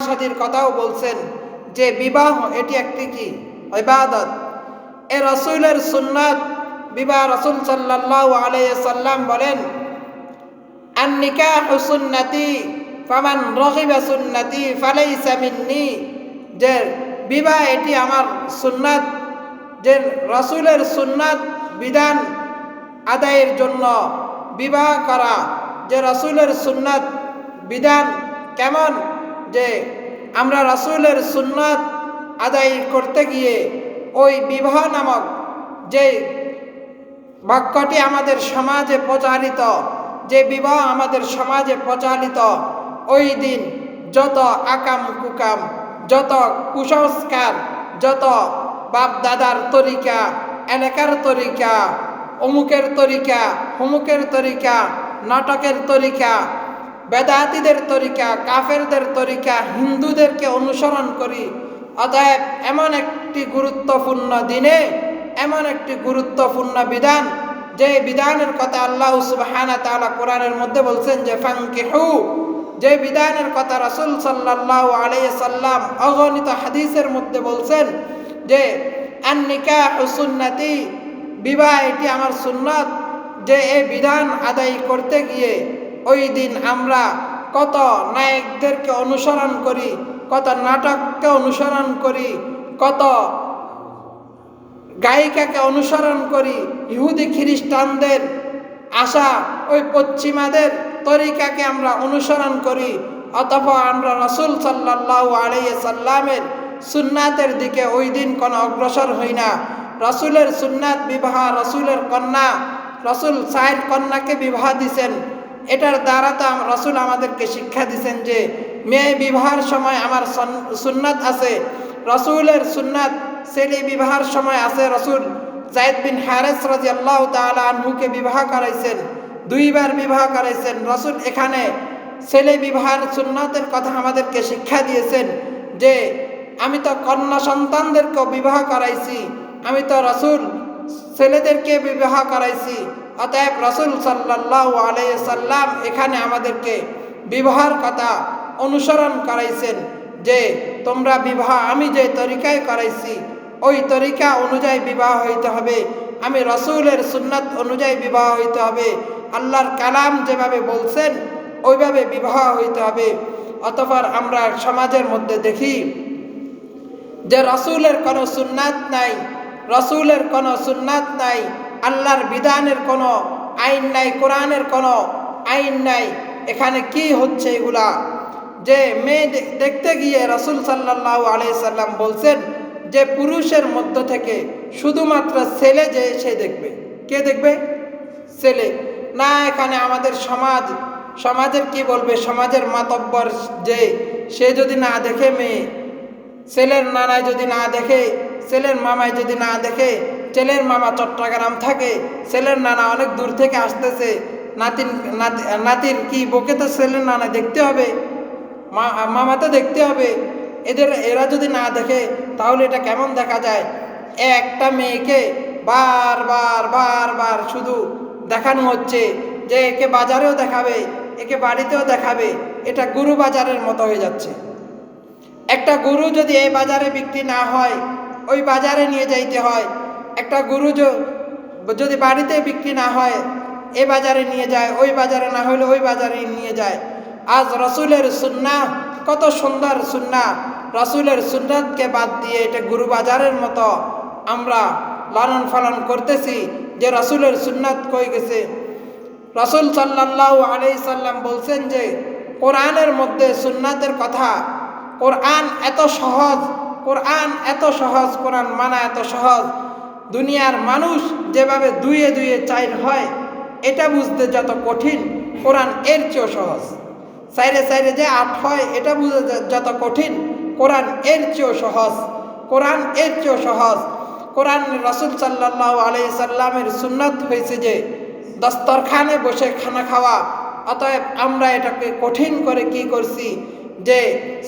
সাদীর কথাও বলছেন যে বিবাহ এটি একটি কি? ইবাদত। এ রসুলের সুন্নাত, বিবাহ রসুল সাল্লাল্লাহু আলাইহি সাল্লাম বলেন সুন্নতি, ফামান সুন্নতি যে বিবাহ এটি আমার সুন্নাত, যে রসুলের সুন্নাত বিধান আদায়ের জন্য বিবাহ করা, যে রসুলের সুন্নাত বিধান কেমন? যে আমরা রসুলের সুন্নাত আদায় করতে গিয়ে ওই বিবাহ নামক যে বাক্যটি আমাদের সমাজে প্রচারিত, যে বিবাহ আমাদের সমাজে প্রচারিত, ওই দিন যত আকাম কুকাম, যত কুসংস্কার, যত বাপ দাদার তরিকা, এলাকার তরিকা, অমুকের তরিকা, হুমুকের তরিকা, নাটকের তরিকা বেদাতিদের তরিকা, কাফেরদের তরিকা, হিন্দুদেরকে অনুসরণ করি। অতএব এমন একটি গুরুত্বপূর্ণ দিনে, এমন একটি গুরুত্বপূর্ণ বিধান, যে বিধানের কথা আল্লাহ সুবহানা তাআলা কোরআনের মধ্যে বলছেন যে ফাঙ্কিহু যে বিধানের কথা রাসূল সাল্লাল্লাহু আলাইহি সাল্লাম অগণিত হাদিসের মধ্যে বলছেন যে আন্নিকা সুন্নতি, বিবাহ এটি আমার সুন্নত। যে এই বিধান আদায় করতে গিয়ে ওই দিন আমরা কত নায়কদেরকে অনুসরণ করি, কত নাটককে অনুসরণ করি, কত গায়িকাকে অনুসরণ করি, ইহুদি খ্রিস্টানদের আশা ওই পশ্চিমাদের তরিকাকে আমরা অনুসরণ করি অথবা আমরা রসুল সাল্লাহ আলাইহি সাল্লামের সুন্নাতের দিকে ওই দিন কোনো অগ্রসর হই না। রসুলের সুন্নাত বিবাহ, রসুলের কন্যা, রসুল সাহেব কন্যাকে বিবাহ দিছেন। এটার দ্বারা তো রসুল আমাদেরকে শিক্ষা দিছেন যে, মেয়ে বিবাহের সময় আমার সন- সুন্নাত আছে, রসুলের সুন্নাত, ছেলে বিবাহের সময় আছে, রসুল জায়দ বিন হারেস রাজি আল্লাহ তালা আনহুকে বিবাহ করাইছেন, দুইবার বিবাহ করাইছেন। রসুল এখানে ছেলে বিবাহের সুন্নাতের কথা আমাদেরকে শিক্ষা দিয়েছেন যে, আমি তো কন্যা সন্তানদেরকেও বিবাহ করাইছি, আমি তো রসুল ছেলেদেরকে বিবাহ করাইছি অতএব রসুল সাল্লাহ আলাই সাল্লাম এখানে আমাদেরকে বিবাহের কথা অনুসরণ করাইছেন যে তোমরা বিবাহ, আমি যে তরিকায় করাইছি, ওই তরিকা অনুযায়ী বিবাহ হইতে হবে। আমি রসুলের সুন্নাত অনুযায়ী বিবাহ হইতে হবে। আল্লাহর কালাম যেভাবে বলছেন, ওইভাবে বিবাহ হইতে হবে। অতপর আমরা সমাজের মধ্যে দেখি যে রসুলের কোনো সুন্নাত নাই, রসুলের কোনো সুন্নাত নাই আল্লাহর বিধানের কোনো আইন নাই, কোরআনের কোনো আইন নাই। এখানে কি হচ্ছে এগুলা? যে মেয়ে দেখতে গিয়ে রসুল সাল্লাহ আলাইসাল্লাম বলছেন যে পুরুষের মধ্য থেকে শুধুমাত্র ছেলে যে সে দেখবে। কে দেখবে? ছেলে। না, এখানে আমাদের সমাজ, সমাজের কি বলবে? সমাজের মাতব্বর যে, সে যদি না দেখে মেয়ে, ছেলের নানায় যদি না দেখে, ছেলের মামায় যদি না দেখে ছেলের মামা চট্টগ্রাম থাকে, ছেলের নানা অনেক দূর থেকে আসতেছে। নাতিন, নাতি, নাতির কি বকে তো ছেলের নানা দেখতে হবে? মামা তো দেখতে হবে। এদের, এরা যদি না দেখে, তাহলে এটা কেমন দেখা যায়? একটা মেয়েকে বারবার বারবার শুধু দেখানো হচ্ছে যে একে বাজারেও দেখাবে, একে বাড়িতেও দেখাবে। এটা গুরু বাজারের মতো হয়ে যাচ্ছে। একটা গরু যদি এই বাজারে বিক্রি না হয়, ওই বাজারে নিয়ে যাইতে হয়। একটা গরু যদি বাড়িতে বিক্রি না হয়, এ বাজারে নিয়ে যায়, ওই বাজারে না হলে ওই বাজারে নিয়ে যায়। আজ রসুলের সুন্না কত সুন্দর সুন্না। রসুলের সুন্নাতকে বাদ দিয়ে এটা গুরু বাজারের মতো। আমরা লালন পালন করতেছি যে রসুলের সুন্নাত কই গেছে। রসুল সাল্লাহ আলি সাল্লাম বলছেন যে, কোরআনের মধ্যে সুন্নাতের কথা, কোরআন এত সহজ, কোরআন এত সহজ, কোরআন মানা এত সহজ। দুনিয়ার মানুষ যেভাবে দুয়ে দুয়ে চাইর হয়, এটা বুঝতে যত কঠিন, কোরআন এর চেয়েও সহজ। সাইরে সাইরে যে আট হয়, এটা বুঝতে যত কঠিন, কোরআন এর চেয়েও সহজ, কোরআন এর চেয়েও সহজ। কোরআন রসুল সাল্লাহ আলি সাল্লামের সুন্নত হয়েছে যে, দস্তরখানে বসে খানা খাওয়া, অতএব আমরা এটাকে কঠিন করে কি করছি? যে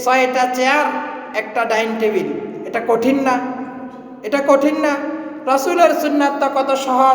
ছয়টা চেয়ার, একটা ডাইনিং টেবিল। এটা কঠিন না, এটা কঠিন না রসুলের সুন্নাতটা কত সহজ।